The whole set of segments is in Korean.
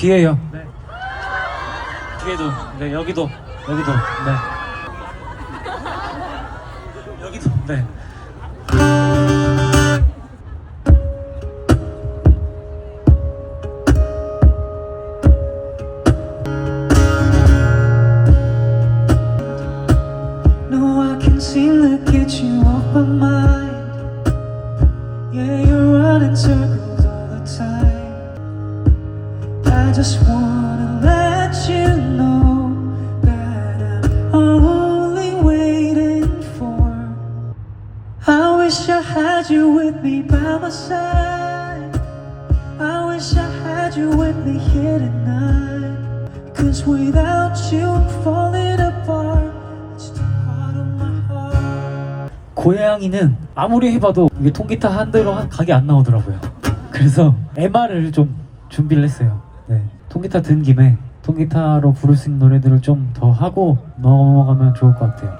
뒤에요. 네. 뒤에도, 네 여기도, 여기도, 네. natin. 아무리 해봐도 이게 통기타 한 대로 한 각이 안 나오더라고요. 그래서 MR을 좀 준비를 했어요. 네. 통기타 든 김에 통기타로 부를 수 있는 노래들을 좀 더 하고 넘어가면 좋을 것 같아요.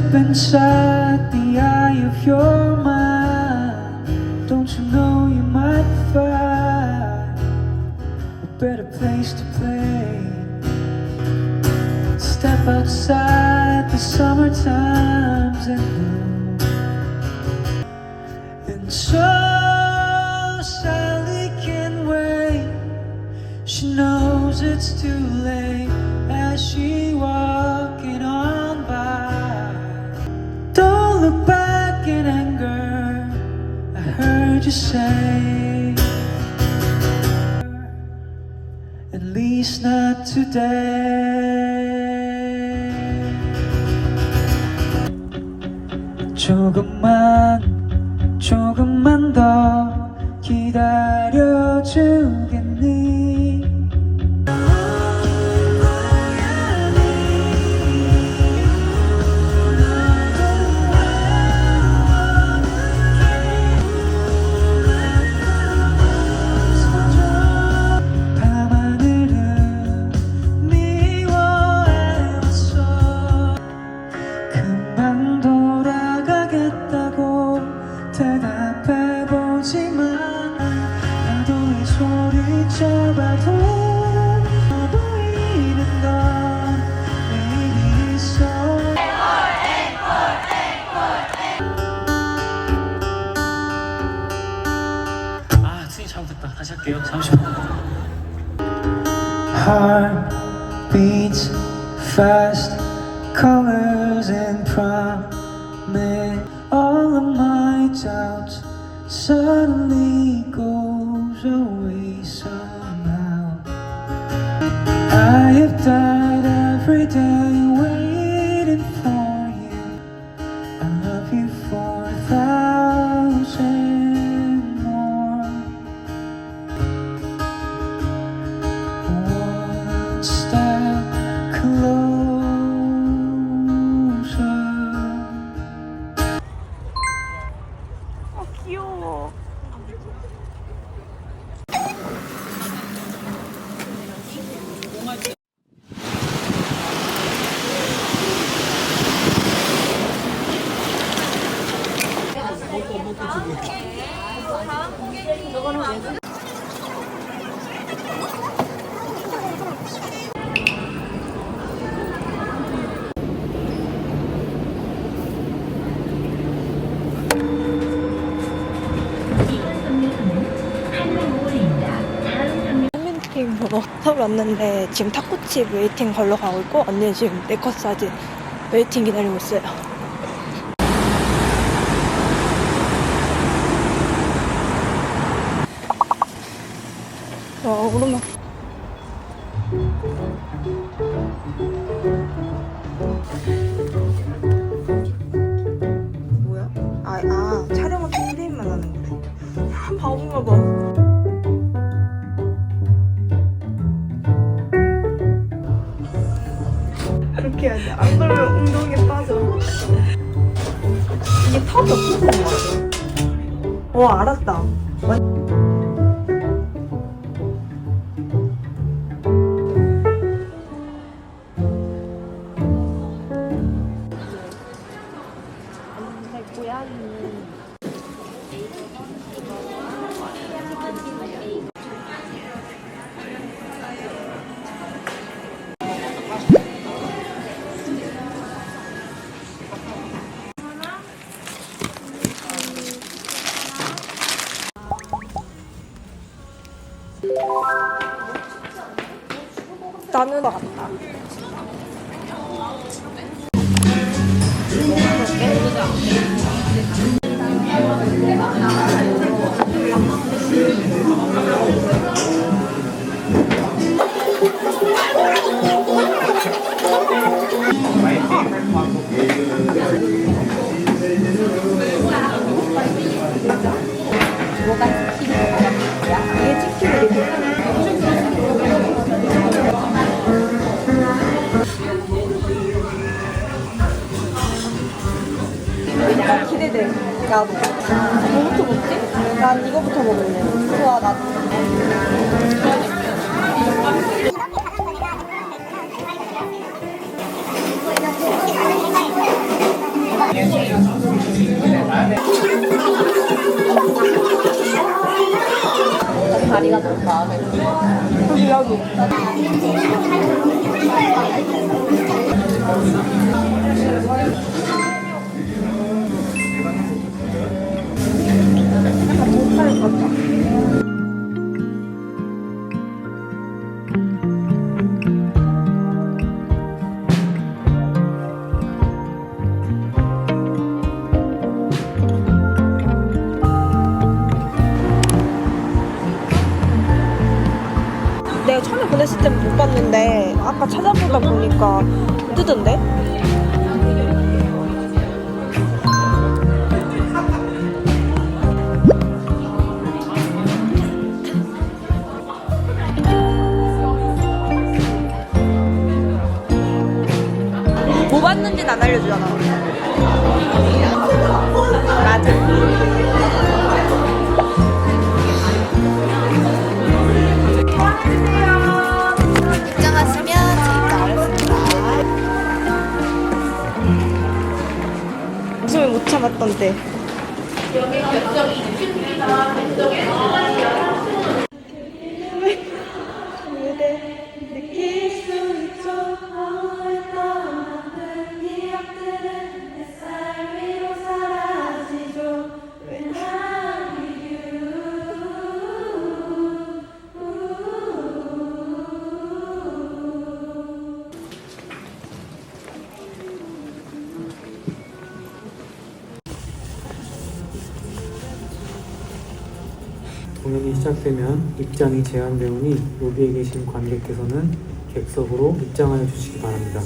deep inside the eye of your mind. Don't you know you might find a better place to play? Step outside the summertime's to say. At least not today. 조금만 着你。 어, 서울 왔는데 지금 타코칩 웨이팅 걸러 가고 있고 언니는 지금 네컷 사진 웨이팅 기다리고 있어요. 와 오르막 뭐야? 아, 아 촬영은 팬데임만 하는 거래. 바본가 봐. 안 그러면 엉덩이에 빠져. 이게 없어서 그런 거 같아. 어, 알았다. 나는 것 같다. 이 난 이거부터 먹을래. 좋아, 나도. 다리가 좀 마음에 들어. 여기. 내가 처음에 보냈을 때는 못 봤는데 아까 찾아보다 보니까 안 알려주잖아. 맞아. 입장하시면 진짜 어렵습니다. 웃음을 못 참았던데. 느낄 시작되면 입장이 제한되오니 로비에 계신 관객께서는 객석으로 입장하여 주시기 바랍니다.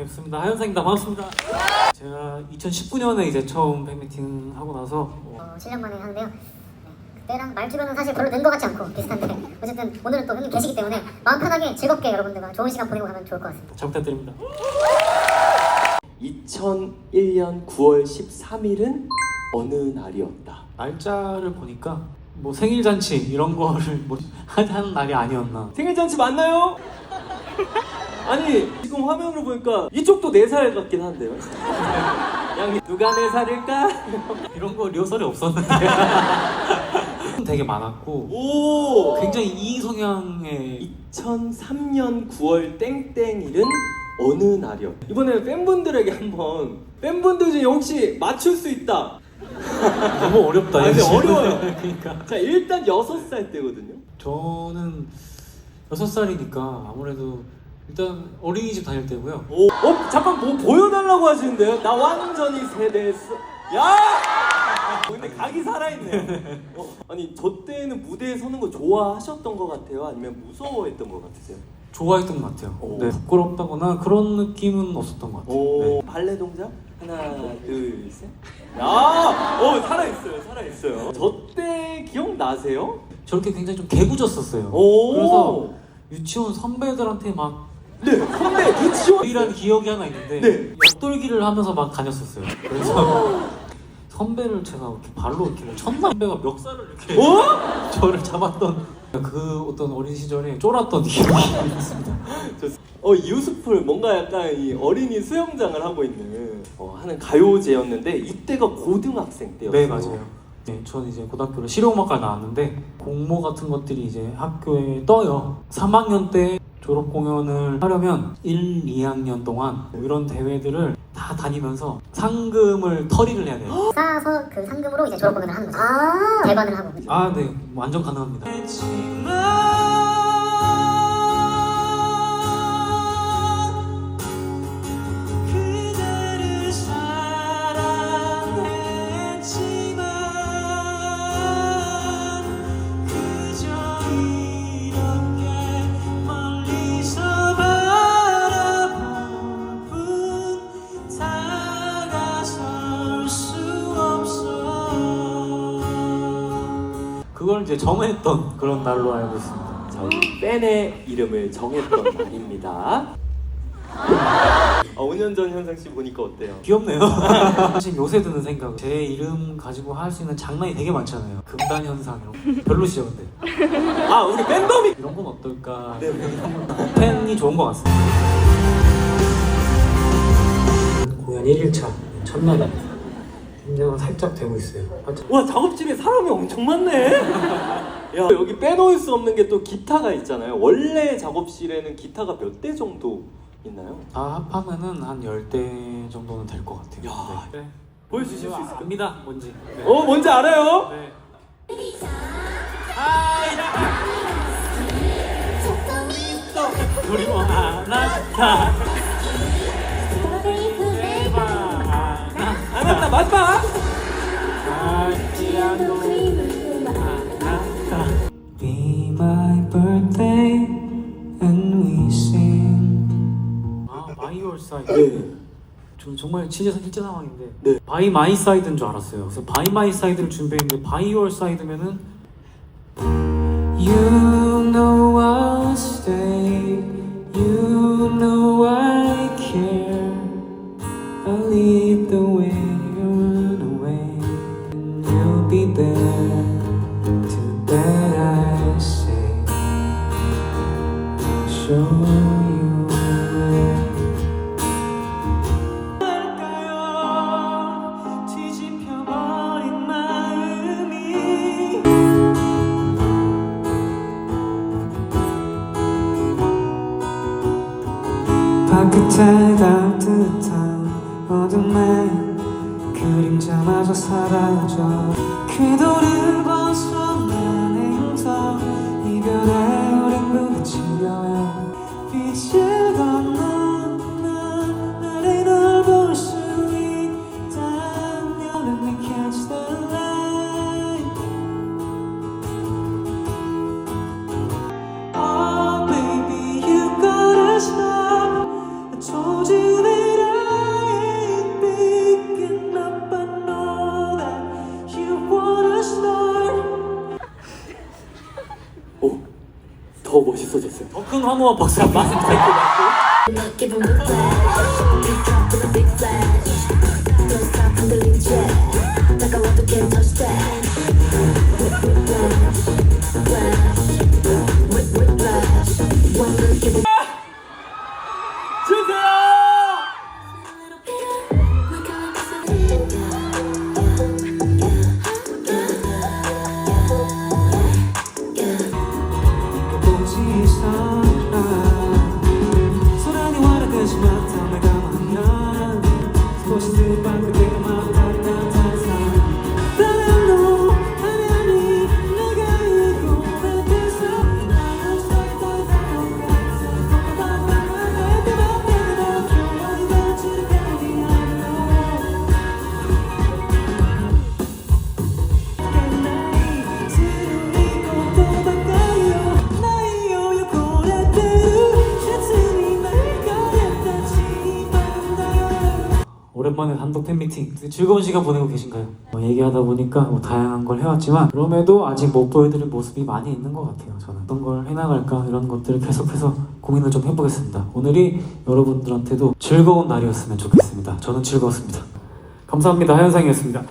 뵙습니다 하현상입니다 반갑습니다 제가 2019년에 이제 처음 팬미팅 하고 나서 어, 어, 7년 만에 하는데요. 네. 그때랑 말투로는 사실 별로 는 것 같지 않고 비슷한데 어쨌든 오늘은 또 형님 계시기 때문에 마음 편하게 즐겁게 여러분들과 좋은 시간 보내고 가면 좋을 것 같습니다. 잘 부탁드립니다 2001년 9월 13일은 어느 날이었다. 날짜를 보니까 뭐 생일 잔치 이런 거를 뭐 하는 날이 아니었나 생일 잔치 맞나요? 아니 지금 화면으로 보니까 이쪽도 4살 같긴 한데요. 양이 누가 4살일까? 이런 거 리허설이 없었는데 되게 많았고 오! 굉장히 이 성향의 2003년 9월 땡땡일은 어느 날이었다. 이번에 팬분들에게 한번 팬분들 중에 혹시 맞출 수 있다. 너무 어렵다 아, 근데. 어려워요. 그러니까 자 일단 6살 때거든요. 저는 6살이니까 아무래도 일단 어린이집 다닐 때고요 오, 어 잠깐 뭐 보여달라고 하시는데요? 나 완전히 세대했어. 야! 근데 각이 살아있네. 어, 아니 저 때는 무대에 서는 거 좋아하셨던 것 같아요? 아니면 무서워했던 것 같으세요? 좋아했던 것 같아요 오. 네, 부끄럽다거나 그런 느낌은 없었던 것 같아요 오, 네. 발레 동작 하나, 둘, 셋. 야, 어 살아 있어요, 살아 있어요. 저 때 기억 나세요? 저렇게 굉장히 좀 개구졌었어요. 오. 그래서 유치원 선배들한테 막 네, 선배 유치원. 유일한 기억이 하나 있는데 네. 옆돌기를 하면서 막 다녔었어요. 그래서 선배를 제가 이렇게 발로 이렇게 쳤나 선배가 멱살을 이렇게 어? 저를 잡았던 그 어떤 어린 시절에 쫄았던 기억이 있습니다. 어 유스풀 뭔가 약간 이 어린이 수영장을 하고 있는 어, 하는 가요제였는데 이때가 고등학생 때였어요. 네 맞아요. 네, 저는 이제 고등학교로 실용음악과 나왔는데 공모 같은 것들이 이제 학교에 떠요. 3학년 때 졸업 공연을 하려면 1, 2학년 동안 뭐 이런 대회들을 다 다니면서 상금을 털이를 해야 돼요. 쌓아서 그 상금으로 이제 졸업 공연을 하는 거죠. 아~ 대관을 하고. 아, 네, 완전 가능합니다. 이제 정했던 그런 날로 알고 있습니다. 자, 우리 팬의 이름을 정했던 날입니다. 어, 5년 전 현상 씨 보니까 어때요? 귀엽네요. 사실 요새 드는 생각, 제 이름 가지고 할 수 있는 장난이 되게 많잖아요. 금단 현상 이런 거. 별로시죠, 근데? 아 우리 팬덤이 이런 건 어떨까? 네, 네. 팬이 좋은 것 같습니다. 공연 1일차 첫날입니다. 긴장은 살짝 되고 있어요. 와 작업실에 사람이 엄청 많네. 야 여기 빼놓을 수 없는 게 또 기타가 있잖아요. 원래 작업실에는 기타가 몇 대 정도 있나요? 다 합하면은 한 10대 정도는 될 것 같아요. 야. 네. 보여주실 수 있을까요? 압니다, 뭔지. 네. 어 뭔지 알아요? 네. 우리 뭐 하나 안 정말 진짜 실제 상황인데 네. 바이 마이 사이드인 줄 알았어요. 그래서 바이 마이 사이드를 준비했는데 바이 올 사이드면은 You know I'll stay You know I care I'll lead the way you run away And you'll be there To that I say show 더큰 환호와 박수 한번 주세요. 오랜만에 단독 팬미팅. 즐거운 시간 보내고 계신가요? 뭐 얘기하다 보니까 뭐 다양한 걸 해왔지만 그럼에도 아직 못 보여드릴 모습이 많이 있는 것 같아요 저는. 어떤 걸 해나갈까 이런 것들을 계속해서 고민을 좀 해보겠습니다. 오늘이 여러분들한테도 즐거운 날이었으면 좋겠습니다. 저는 즐거웠습니다. 감사합니다. 하현상이었습니다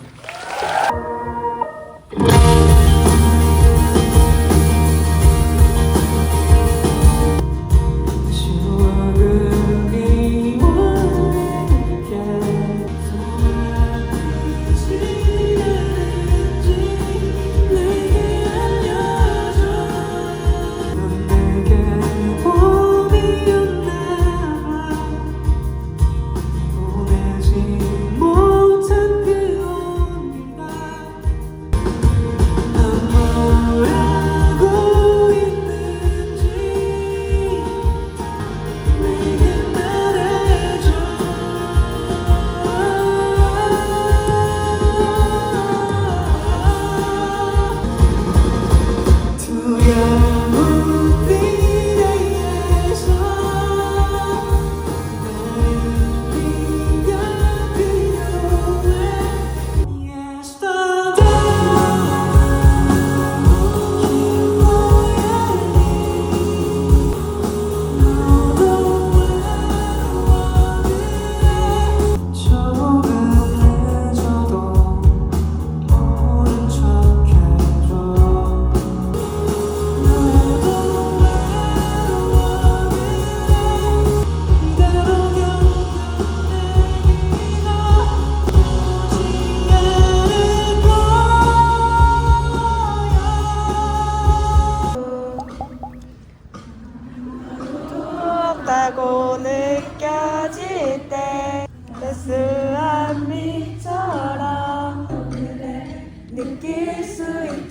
느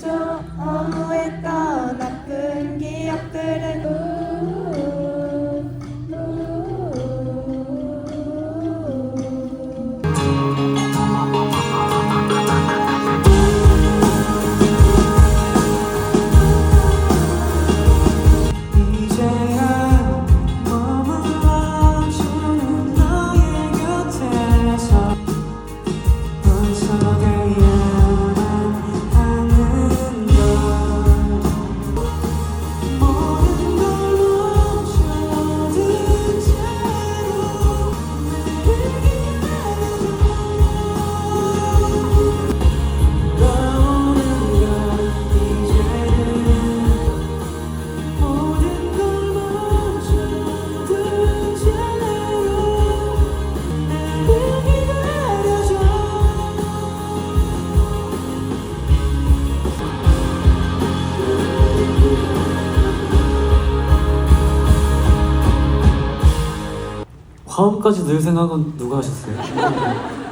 화음까지 늘 생각은 누가 하셨어요?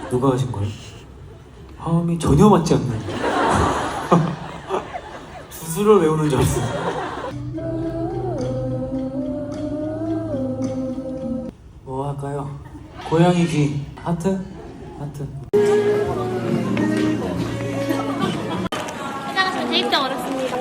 누가 하신 거예요? 화음이 전혀 맞지 않는 주술을 외우는 줄 알았어요 뭐 할까요? 고양이 귀 하트? 하트 시작하시면 대입장 어렵습니다.